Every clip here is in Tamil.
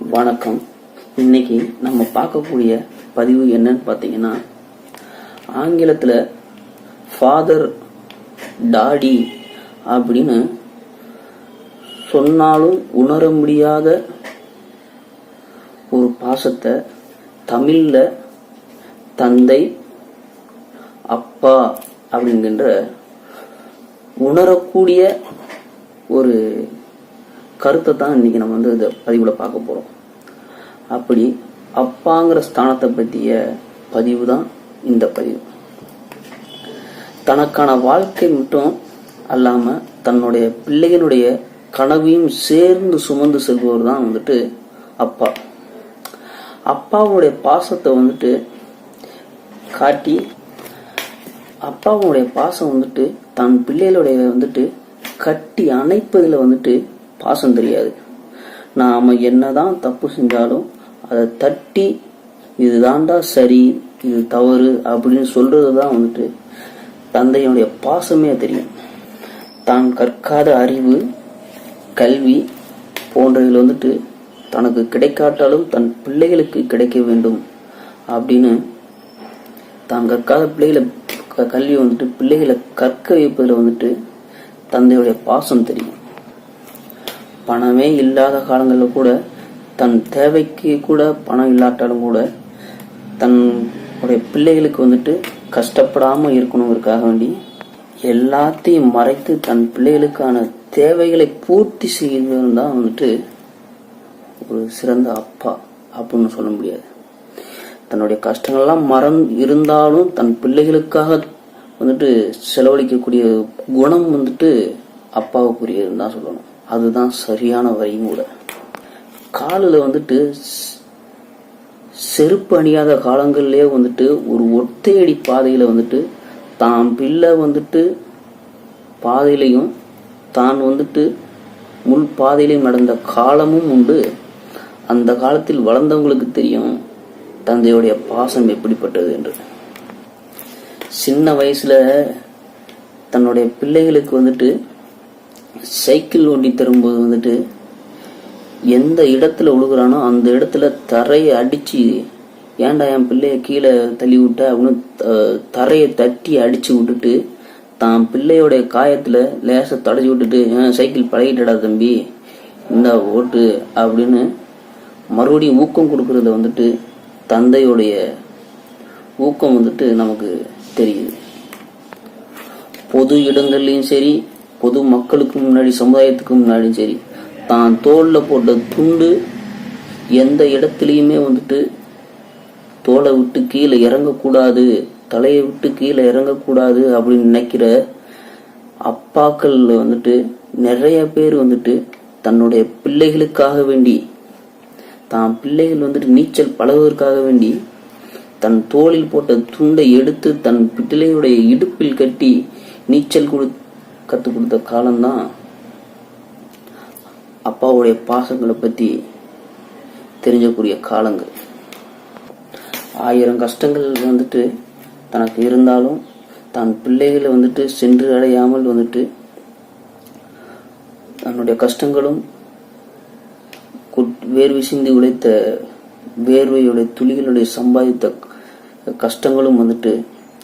வணக்கம். இன்னைக்கு நம்ம பார்க்கக்கூடிய பதிவு என்னன்னு பார்த்தீங்கன்னா ஆங்கிலத்தில் ஃபாதர் டாடி அப்படின்னு சொன்னாலும் உணர முடியாத ஒரு பாசத்தை தமிழில் தந்தை அப்பா அப்படிங்கின்ற உணரக்கூடிய ஒரு கருத்தை தான் இன்னைக்கு நம்ம வந்து இந்த பதிவில் பார்க்க போகிறோம் அப்படி அப்பாங்கிற ஸ்தானத்தை பற்றிய பதிவு தான் இந்த பதிவு. தனக்கான வாழ்க்கை மட்டும் அல்லாமல் தன்னுடைய பிள்ளைகளுடைய கனவையும் சேர்ந்து சுமந்து செல்பவர் தான் வந்துட்டு அப்பா. அப்பாவுடைய பாசத்தை வந்துட்டு காட்டி அப்பாவுடைய பாசம் வந்துட்டு தன் பிள்ளைகளுடைய வந்துட்டு கட்டி அணைப்பதில் வந்துட்டு பாசம் தெரியாது. நாம என்னதான் தப்பு செஞ்சாலும் அதை தட்டி இதுதான்டா சரி இது தவறு அப்படின்னு சொல்றது தான் வந்துட்டு தந்தையனுடைய பாசமே தெரியும். தான் கற்காத அறிவு கல்வி போன்றதில் வந்துட்டு தனக்கு கிடைக்காட்டாலும் தன் பிள்ளைகளுக்கு கிடைக்க வேண்டும் அப்படின்னு தான் கற்காத பிள்ளைகளை க- கல்வி வந்துட்டு பிள்ளைகளை கற்க வைப்பதில் வந்துட்டு தந்தையுடைய பாசம் தெரியும். பணமே இல்லாத காலங்களில் கூட தன் தேவைக்கு கூட பணம் இல்லாட்டாலும் கூட தன்னுடைய பிள்ளைகளுக்கு வந்துட்டு கஷ்டப்படாமல் இருக்கணுங்கிறதுக்காக வேண்டி எல்லாத்தையும் மறைத்து தன் பிள்ளைகளுக்கான தேவைகளை பூர்த்தி செய்வதும் தான் வந்துட்டு ஒரு சிறந்த அப்பா அப்படின்னு சொல்ல முடியாது. தன்னுடைய கஷ்டங்கள்லாம் மறந் இருந்தாலும் தன் பிள்ளைகளுக்காக வந்துட்டு செலவழிக்கக்கூடிய குணம் வந்துட்டு அப்பாவுக்குரியதுன்னு தான் சொல்லணும். அதுதான் சரியான வரியும் கூட. காலில் வந்துட்டு செருப்பு அணியாத காலங்கள்லயே வந்துட்டு ஒரு ஒத்தையடி பாதையில் வந்துட்டு தான் பிள்ளை வந்துட்டு பாதையிலையும் தான் வந்துட்டு முள் பாதையிலையும் நடந்த காலமும் உண்டு. அந்த காலத்தில் வளர்ந்தவங்களுக்கு தெரியும் தந்தையுடைய பாசம் எப்படிப்பட்டது என்று. சின்ன வயசுல தன்னுடைய பிள்ளைகளுக்கு வந்துட்டு சைக்கிள் ஓட்டி தரும்போது வந்துட்டு எந்த இடத்துல உழுகுறானோ அந்த இடத்துல தரையை அடிச்சு ஏன்டா என் பிள்ளைய கீழே தள்ளி விட்ட அப்படின்னு தரையை தட்டி அடிச்சு விட்டுட்டு தான் பிள்ளையோடைய காயத்துல லேசை தடைச்சி விட்டுட்டு "ஏன் சைக்கிள் பழகிட்டடா தம்பி இந்த ஓட்டு அப்படின்னு மறுபடியும் ஊக்கம் கொடுக்கறத வந்துட்டு தந்தையுடைய ஊக்கம் வந்துட்டு நமக்கு தெரியுது. பொது இடங்கள்லையும் சரி பொது மக்களுக்கு முன்னாடி சமுதாயத்துக்கு முன்னாடியும் சரி தான் தோளில் போட்ட துண்டு எந்த இடத்துலையுமே வந்துட்டு தோலை விட்டு கீழே இறங்கக்கூடாது தலையை விட்டு கீழே இறங்கக்கூடாது அப்படின்னு நினைக்கிற அப்பாக்கள் வந்துட்டு நிறைய பேர் வந்துட்டு தன்னுடைய பிள்ளைகளுக்காக வேண்டி தான் பிள்ளைகள் வந்துட்டு நீச்சல் பழகுவதற்காக வேண்டி தன் தோளில் போட்ட துண்டை எடுத்து தன் பிள்ளையுடைய இடுப்பில் கட்டி நீச்சல் கொடு கற்றுக் கொடுத்த காலம்தான் அப்பாவுடைய பாசங்களை பற்றி தெரிஞ்சக்கூடிய காலங்கள். ஆயிரம் கஷ்டங்கள் வந்துட்டு தனக்கு இருந்தாலும் தன் பிள்ளைகளை வந்துட்டு சென்று அடையாமல் வந்துட்டு தன்னுடைய கஷ்டங்களும் குட்- வேர்வை சிந்தி உழைத்த வேர்வையுடைய துளிகளுடைய சம்பாதித்த கஷ்டங்களும் வந்துட்டு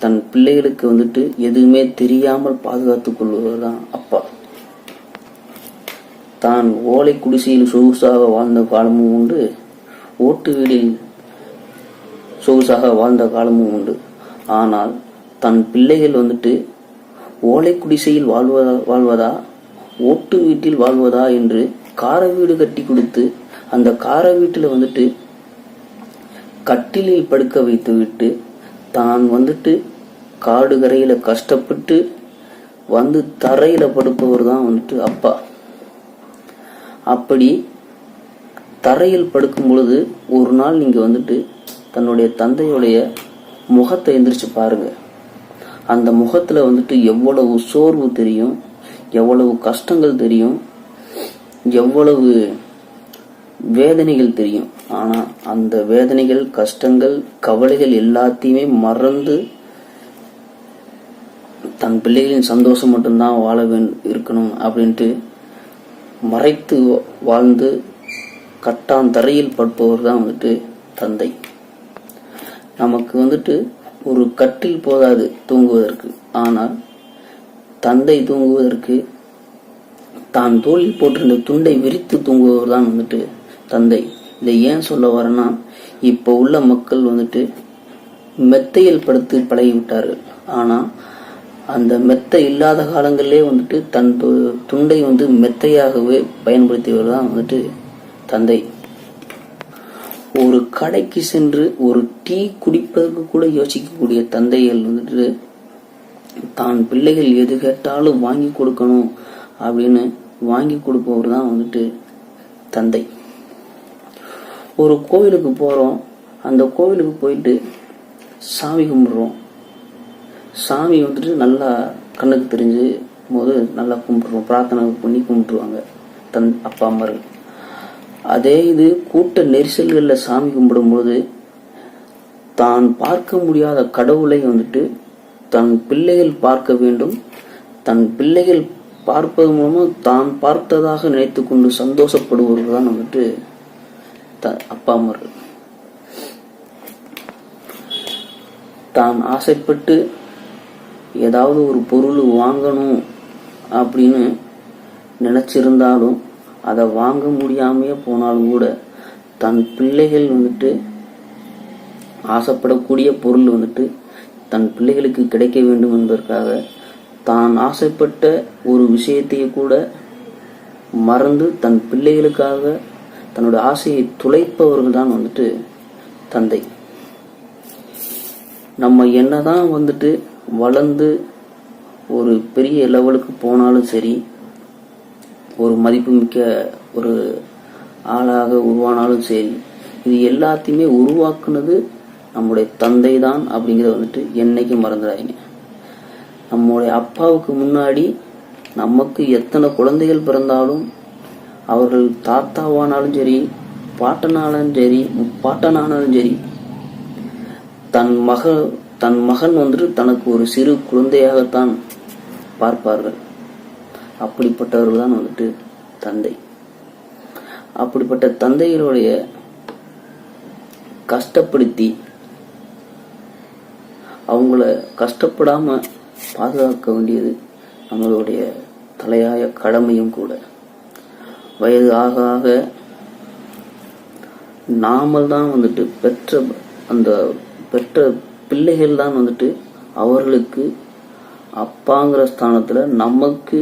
தன் பிள்ளைகளுக்கு வந்துட்டு எதுவுமே தெரியாமல் பாதுகாத்துக் கொள்வதுதான் அப்பா. தான் ஓலை குடிசையில் சொகுசாக வாழ்ந்த காலமும் உண்டு. ஓட்டு வீடில் சொகுசாக வாழ்ந்த காலமும் உண்டு. ஆனால் தன் பிள்ளைகள் வந்துட்டு ஓலை குடிசையில் வாழ்வதா வாழ்வதா? ஓட்டு வீட்டில் வாழ்வதா என்று கார வீடு கட்டி கொடுத்து அந்த கார வீட்டில் வந்துட்டு கட்டிலில் படுக்க வைத்து விட்டு தான் வந்துட்டு காடு கரையில் கஷ்டப்பட்டு வந்து தரையில் படுப்பவர் தான் வந்துட்டு அப்பா. அப்படி தரையில் படுக்கும் பொழுது ஒரு நாள் நீங்கள் வந்துட்டு தன்னுடைய தந்தையுடைய முகத்தை எந்திரிச்சு பாருங்க. அந்த முகத்தில் வந்துட்டு எவ்வளவு சோர்வு தெரியும் எவ்வளவு கஷ்டங்கள் தெரியும் எவ்வளவு வேதனைகள் தெரியும். ஆனா அந்த வேதனைகள் கஷ்டங்கள் கவலைகள் எல்லாத்தையுமே மறந்து தன் பிள்ளைகளின் சந்தோஷம் மட்டும்தான் வாழ வேண்டும் இருக்கணும் அப்படின்ட்டு மறைத்து வாழ்ந்து கட்டான் தரையில் படுப்பவர் தான் வந்துட்டு தந்தை. நமக்கு வந்துட்டு ஒரு கட்டில் போதாது தூங்குவதற்கு. ஆனால் தந்தை தூங்குவதற்கு தான் தோளில் போட்டிருந்த துண்டை விரித்து தூங்குபவர் தான் வந்துட்டு தந்தை. இதை ஏன் சொல்ல வரேன்னா இப்போ உள்ள மக்கள் வந்துட்டு மெத்தையில் படுத்து பழகி விட்டார்கள். ஆனால் அந்த மெத்தை இல்லாத காலங்களிலே வந்துட்டு தன் துண்டை வந்து மெத்தையாகவே பயன்படுத்தியவர் தான் வந்துட்டு தந்தை. ஒரு கடைக்கு சென்று ஒரு டீ குடிப்பதற்கு கூட யோசிக்கக்கூடிய தந்தைகள் வந்துட்டு தான் பிள்ளைகள் எது கேட்டாலும் வாங்கி கொடுக்கணும் அப்படின்னு வாங்கி கொடுப்பவர் தான் வந்துட்டு தந்தை. ஒரு கோவிலுக்கு போகிறோம் அந்த கோவிலுக்கு போயிட்டு சாமி கும்பிட்றோம். சாமி வந்துட்டு நல்லா கண்ணுக்கு தெரிஞ்சு போது நல்லா கும்பிட்ருவோம் பிரார்த்தனை பண்ணி கும்பிட்டுருவாங்க தன் அப்பா அம்மார்கள் அதே இது கூட்ட நெரிசல்களில் சாமி கும்பிடும்போது தான் பார்க்க முடியாத கடவுளை வந்துட்டு தன் பிள்ளைகள் பார்க்க வேண்டும். தன் பிள்ளைகள் பார்ப்பது மூலமாக தான் பார்த்ததாக நினைத்து கொண்டு சந்தோஷப்படுபவர்கள் தான் வந்துட்டு அப்பா அம்மார்கள் தான் ஆசைப்பட்டு ஏதாவது ஒரு பொருள் வாங்கணும் அப்படின்னு நினச்சிருந்தாலும் அதை வாங்க முடியாமையே போனாலும் கூட தன் பிள்ளைகள் வந்துட்டு ஆசைப்படக்கூடிய பொருள் வந்துட்டு தன் பிள்ளைகளுக்கு கிடைக்க வேண்டும் என்பதற்காக தான் ஆசைப்பட்ட ஒரு விஷயத்தையே கூட மறந்து தன் பிள்ளைகளுக்காக தன்னோட ஆசையை துளைப்பவர்கள் தான் வந்துட்டு தந்தை. நம்ம என்னதான் வந்துட்டு வளர்ந்து ஒரு பெரிய லெவலுக்கு போனாலும் சரி ஒரு மதிப்புமிக்க ஒரு ஆளாக உருவானாலும் சரி இது எல்லாத்தையுமே உருவாக்குனது நம்முடைய தந்தை தான் அப்படிங்கிறத வந்துட்டு என்னைக்கும் மறந்துடாதீங்க. நம்முடைய அப்பாவுக்கு முன்னாடி நமக்கு எத்தனை குழந்தைகள் பிறந்தாலும் அவர்கள் தாத்தாவானாலும் சரி பாட்டனாலும் சரி பாட்டனானாலும் சரி தன் மக தன் மகன் வந்துட்டு தனக்கு ஒரு சிறு குழந்தையாகத்தான் பார்ப்பார்கள். அப்படிப்பட்டவர்கள் தான் வந்துட்டு தந்தை. அப்படிப்பட்ட தந்தைகளுடைய கஷ்டப்படுத்தி அவங்கள கஷ்டப்படாம பாதுகாக்க வேண்டியது நம்மளுடைய தலையாய கடமையும் கூட. வயது ஆக ஆக நாமல் தான் வந்துட்டு பெற்ற அந்த பெற்ற பிள்ளைகள் தான் வந்துட்டு அவர்களுக்கு அப்பாங்கிற ஸ்தானத்தில் நமக்கு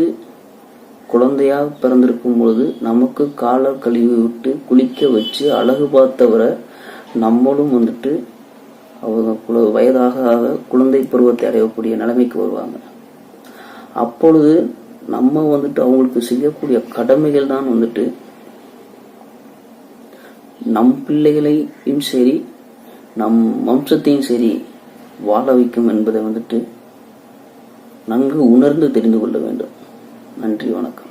குழந்தையாக பிறந்திருக்கும் பொழுது நமக்கு கால கழுவி விட்டு குளிக்க வச்சு அழகு பார்த்தவரை நம்மளும் வந்துட்டு அவங்க குழ வயதாக ஆக குழந்தை பருவத்தை அடையக்கூடிய நிலைமைக்கு வருவாங்க. அப்பொழுது நம்ம வந்துட்டு அவங்களுக்கு செய்யக்கூடிய கடமைகள் தான் வந்துட்டு நம் பிள்ளைகளையும் சரி நம் வம்சத்தையும் சரி வாழ வைக்கும் என்பதை வந்துட்டு நன்கு உணர்ந்து தெரிந்து கொள்ள வேண்டும். நன்றி வணக்கம்.